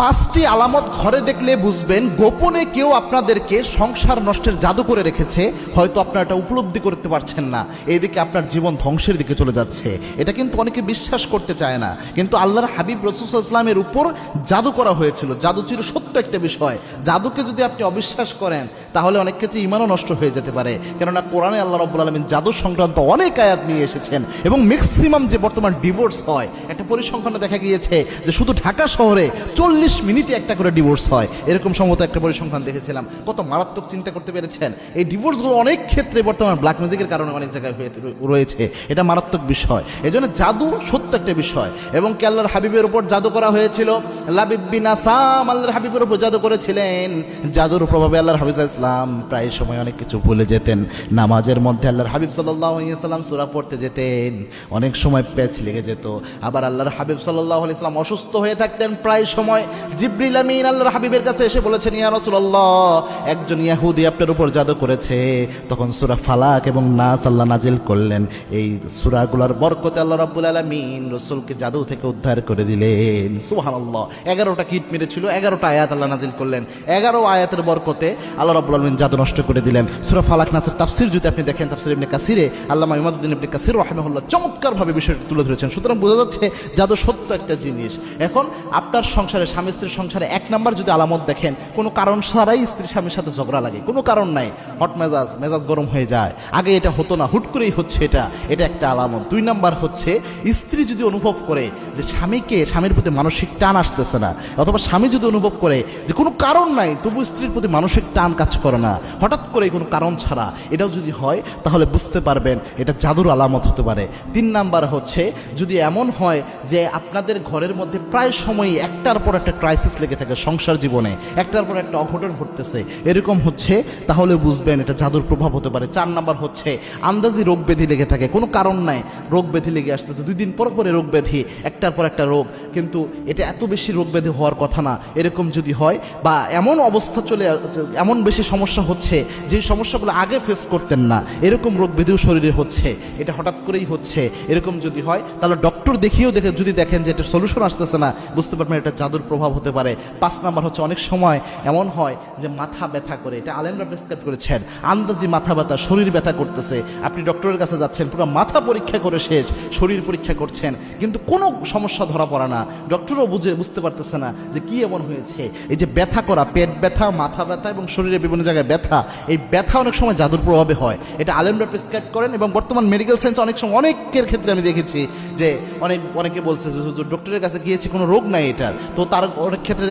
পাঁচটি আলামত ঘরে দেখলে বুঝবেন গোপনে কেউ আপনাদেরকে সংসার নষ্টের জাদু করে রেখেছে, হয়তো আপনারা এটা উপলব্ধি করতে পারছেন না। এইদিকে আপনার জীবন ধ্বংসের দিকে চলে যাচ্ছে। এটা কিন্তু অনেকে বিশ্বাস করতে চায় না। কিন্তু আল্লাহর হাবিব ইসলামের উপর জাদু করা হয়েছিল। জাদু ছিল সত্য একটা বিষয়। জাদুকে যদি আপনি অবিশ্বাস করেন, তাহলে অনেক ক্ষেত্রে ইমানও নষ্ট হয়ে যেতে পারে। কেননা কোরআনে আল্লাহ রব্বুল আলমিন জাদু সংক্রান্ত অনেক আয়াত নিয়ে এসেছেন এবং ম্যাক্সিমাম যে বর্তমান ডিভোর্স হয়, একটা পরিসংখ্যানে দেখা গিয়েছে যে শুধু ঢাকা শহরে চল্লিশ মিনিটে একটা করে ডিভোর্স হয়। এরকম সম্ভবত একটা পরিসংখ্যান দেখেছিলাম। কত মারাত্মক চিন্তা করতে পেরেছেন। এই ডিভোর্সগুলো অনেক ক্ষেত্রে বর্তমান ব্ল্যাক মিউজিকের কারণে অনেক জায়গায় হয়ে রয়েছে। এটা মারাত্মক বিষয়। এই জন্য জাদু সত্য একটা বিষয়। এবং কে আল্লাহর হাবিবের উপর জাদু করা হয়েছিল? লাবিব বিন আসাম আল্লাহর হাবিবের উপর জাদু করেছিলেন। জাদুর প্রভাবে আল্লাহর হাবিজ ইসলাম প্রায় সময় অনেক কিছু ভুলে যেতেন। নামাজের মধ্যে আল্লাহর হাবিব সাল্লাহ সুরা পড়তে যেতেন। অনেক সময় প্যাচ লেগে যেত। আবার আল্লাহর হাবিব সাল্লাহ ইসলাম অসুস্থ হয়ে থাকতেন প্রায় সময়। জিব্রিল আমিন, আল্লাহর হাবিবের কাছে এসে বলেছেন, ইয়া রাসূলুল্লাহ, একজন ইয়াহুদি আপনার উপর জাদু করেছে। তখন সূরা ফালাক এবং নাস আল্লাহ নাজিল করলেন। এই সূরাগুলোর বরকতে আল্লাহ রাব্বুল আলামিন রাসূলকে জাদু থেকে উদ্ধার করে দিলেন। সুবহানাল্লাহ 11টা কিট মেরেছিল 11টা আয়াত আল্লাহ নাজিল করলেন। 11 আয়াতের বরকতে আল্লাহ রাব্বুল আলামিন জাদু নষ্ট করে দিলেন। সূরা ফালাক, নাসের তাফসীর যদি আপনি দেখেন, তাফসীর ইবনে কাসিরে, আল্লামা ইমাদুদ্দিন ইবনে কাসির রাহিমাহুল্লাহ চমৎকারভাবে বিষয়টি তুলে ধরেছেন। সুতরাং বোঝা যাচ্ছে, জাদু সত্য একটা জিনিস। এখন আপনার সংসারে স্বামী স্ত্রীর সংসারে এক নাম্বার যদি আলামত দেখেন, কোনো কারণ ছাড়াই স্ত্রী স্বামীর সাথে ঝগড়া লাগে। কোনো কারণ নাই। হট মেজাজ মেজাজ গরম হয়ে যায়। আগে এটা হতো না, হুট করেই হচ্ছে এটা। এটা একটা আলামত। দুই নাম্বার হচ্ছে, স্ত্রী যদি অনুভব করে যে স্বামীকে, স্বামীর প্রতি মানসিক টান আসতেছে না, অথবা স্বামী যদি অনুভব করে যে কোনো কারণ নাই তবু স্ত্রীর প্রতি মানসিক টান কাজ করে না, হঠাৎ করে কোনো কারণ ছাড়া এটাও যদি হয়, তাহলে বুঝতে পারবেন এটা জাদুর আলামত হতে পারে। তিন নাম্বার হচ্ছে, যদি এমন হয় যে আপনাদের ঘরের মধ্যে প্রায় সময় একটার পর একটা ক্রাইসিস লেগে থাকে সংসার জীবনে। একটার পর একটা অঘটন ঘটতেছে। এরকম হচ্ছে, তাহলে বুঝবেন এটা জাদুর প্রভাব হতে পারে। চার নাম্বার হচ্ছে, আন্দাজি রোগ ব্যাধি লেগে থাকে। কোনো কারণ নাই, রোগ ব্যাধি লেগে আসতেছে। দুই দিন পর পরে রোগ ব্যাধি, একটার পর একটা রোগ। কিন্তু এটা এত বেশি রোগ ব্যাধি হওয়ার কথা না। এরকম যদি হয় বা এমন অবস্থা চলে এমন বেশি সমস্যা হচ্ছে যে সমস্যাগুলো আগে ফেস করতেন না, এরকম রোগ ব্যাধিও শরীরে হচ্ছে, এটা হঠাৎ করেই হচ্ছে। এরকম যদি হয়, তাহলে ডক্টর দেখিয়েও দেখে, যদি দেখেন যে এটা সলিউশন আসতেছে না, বুঝতে পারবেন এটা জাদুর প্রভাব হতে পারে। পাঁচ নাম্বার হচ্ছে অনেক সময় এমন হয় যে মাথা ব্যথা করে, এটা আলেমরা প্রেসক্রাইব করেছেন, আন্দাজি মাথা ব্যথা, শরীর ব্যথা করতেছে। আপনি ডক্টরের কাছে যাচ্ছেন, পুরো মাথা পরীক্ষা করে শেষ, শরীর পরীক্ষা করছেন, কিন্তু কোনো সমস্যা ধরা পড়ে না। ডক্টরও বুঝে বুঝতে পারতেছে না যে কি এমন হয়েছে। এই যে ব্যথা করা, পেট ব্যথা, মাথা ব্যথা এবং শরীরে বিভিন্ন জায়গায় ব্যথা, এই ব্যথা অনেক সময় জাদুর প্রভাবে হয়। এটা আলেমরা প্রেসক্রাইব করেন এবং বর্তমান মেডিকেল সায়েন্স অনেক সময় অনেকের ক্ষেত্রে আমি দেখেছি যে অনেক অনেকে বলছে যে ডক্টরের কাছে গিয়েছি, কোনো রোগ নাই এটার। তো তার অনেক ক্ষেত্রে